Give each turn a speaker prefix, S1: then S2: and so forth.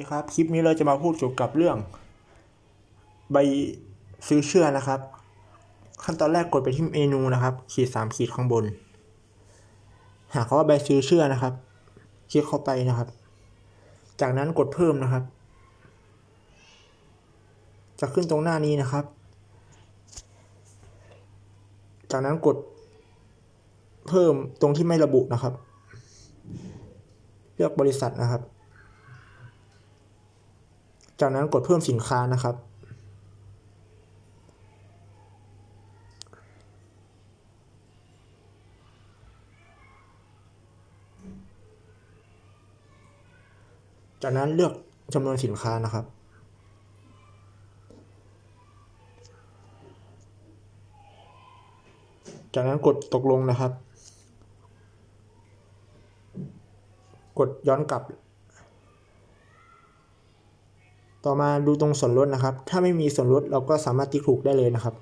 S1: ดีครับ คลิปนี้เราจะมาพูดเกี่ยวกับเรื่อง ใบซื้อเชื่อนะครับ ขั้นตอนแรกกดไปที่เมนูนะครับ ขีดสามขีดข้างบน หาคำว่าใบซื้อเชื่อนะครับ คลิกเข้าไปนะครับ จากนั้นกดเพิ่มนะครับ จะขึ้นตรงหน้านี้นะครับ จากนั้นกด เพิ่มตรงที่ไม่ระบุนะครับ เลือกบริษัทนะครับ จากนั้นกดเพิ่มสินค้านะครับ จากนั้นเลือกจำนวนสินค้านะครับจากนั้นกดตกลงนะครับ กดย้อนกลับ ต่อมาดูตรงส่วนลดนะครับ ถ้าไม่มีส่วนลดเราก็สามารถติ๊กถูกได้เลยนะครับ